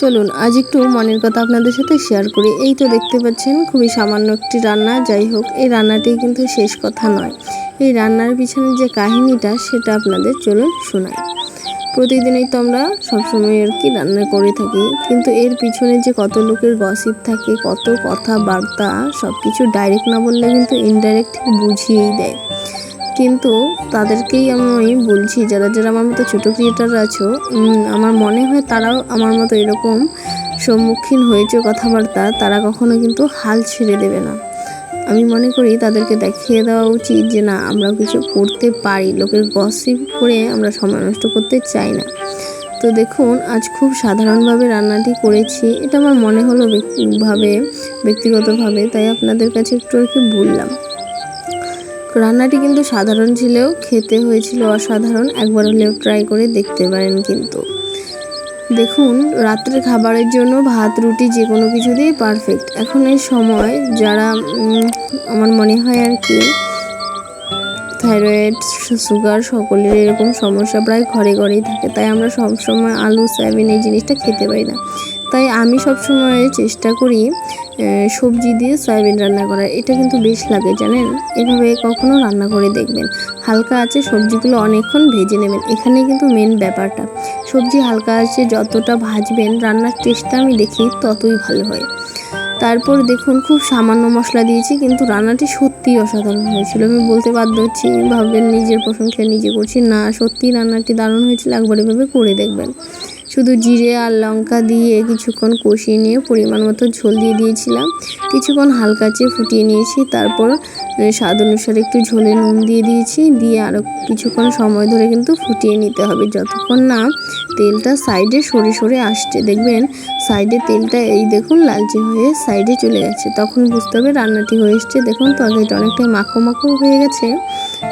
চলুন, আজ একটু মনের কথা আপনাদের সাথে শেয়ার করি। এই তো দেখতে পাচ্ছেন, খুবই সামান্য একটি রান্না। যাই হোক, এই রান্নাটি কিন্তু শেষ কথা নয়। এই রান্নার পিছনে যে কাহিনীটা, সেটা আপনাদের চলুন শোনাই। প্রতিদিনই তো আমরা সবসময় আর কি রান্না করে থাকি, কিন্তু এর পিছনে যে কত লোকের গসিপ থাকে, কত কথাবার্তা সব কিছু ডাইরেক্ট না বললে কিন্তু ইনডাইরেক্ট বুঝিয়েই দেয়। কিন্তু তাদেরকেই আমি বলছি, যারা যারা আমার মতো ছোটো ক্রিয়েটার আছো আমার মনে হয় তারাও আমার মতো এরকম সম্মুখীন হয়েছে কথাবার্তা, তারা কখনো কিন্তু হাল ছেড়ে দেবে না। আমি মনে করি তাদেরকে দেখিয়ে দেওয়া উচিত যে, না আমরা কিছু করতে পারি, লোকের গসিপ করে আমরা সময় নষ্ট করতে চাই না। তো দেখুন, আজ খুব সাধারণভাবে রান্নাটি করেছি, এটা আমার মনে হলো ভাবে ব্যক্তিগতভাবে, তাই আপনাদের কাছে একটু আর কি বললাম। রান্নাটি কিন্তু সাধারণ ছিলেও খেতে হয়েছিল অসাধারণ। একবার হলেও ট্রাই করে দেখতে পারেন কিন্তু। দেখুন রাত্রের খাবারের জন্য ভাত, রুটি যে কোনো কিছু দিয়ে পারফেক্ট এখন এই সময় যারা আমার মনে হয় আর কি থাইরয়েড, সুগার সকলের এরকম সমস্যা প্রায় ঘরে ঘরেই থাকে। তাই আমরা সবসময় আলু, সয়াবিন এই জিনিসটা খেতে পারি না। তাই আমি সবসময় চেষ্টা করি সবজি দিয়ে সয়াবিন রান্না করার। এটা কিন্তু বেশ লাগে, জানেন? এভাবে কখনো রান্না করে দেখবেন। হালকা আছে, সবজিগুলো অনেকক্ষণ ভেজে নেবেন। এখানে কিন্তু মেন ব্যাপারটা। সবজি হালকা আছে, যতটা ভাজবেন, রান্নার টেস্টটা আমি দেখি ততই ভালো হয়। তারপর দেখুন খুব সামান্য মশলা দিয়েছি, কিন্তু রান্নাটি সত্যিই অসাধারণ হয়েছিল। আমি বলতে বাধ্য হচ্ছি, ভাববেন নিজের প্রশংসা নিজে করছি। না সত্যি রান্নাটি দারুণ হয়েছিল, একবার এভাবে করে দেখবেন। শুধু জিরে আর লঙ্কা দিয়ে কিছুক্ষণ কষিয়ে নিয়ে পরিমাণ মতো ঝোল দিয়ে দিয়েছিলাম। কিছুক্ষণ হালকা চেয়ে ফুটিয়ে নিয়েছি, তারপর স্বাদ অনুসারে একটু ঝোলে নুন দিয়ে দিয়েছি, দিয়ে আরও কিছুক্ষণ সময় ধরে কিন্তু ফুটিয়ে নিতে হবে। যতক্ষণ না তেলটা সাইডে সরে সরে আসছে, দেখবেন সাইডে তেলটা এই দেখুন লালচে হয়ে সাইডে চলে গেছে। তখন বুঝতে হবে রান্নাটি হয়ে এসছে। দেখুন তরকারিটা অনেকটাই মাখো মাখো হয়ে গেছে।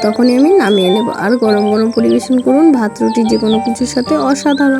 তখনই আমি নামিয়ে নেব। আর গরম গরম পরিবেশন করুন। ভাত, রুটি যে কোনো কিছুর সাথে অসাধারণ।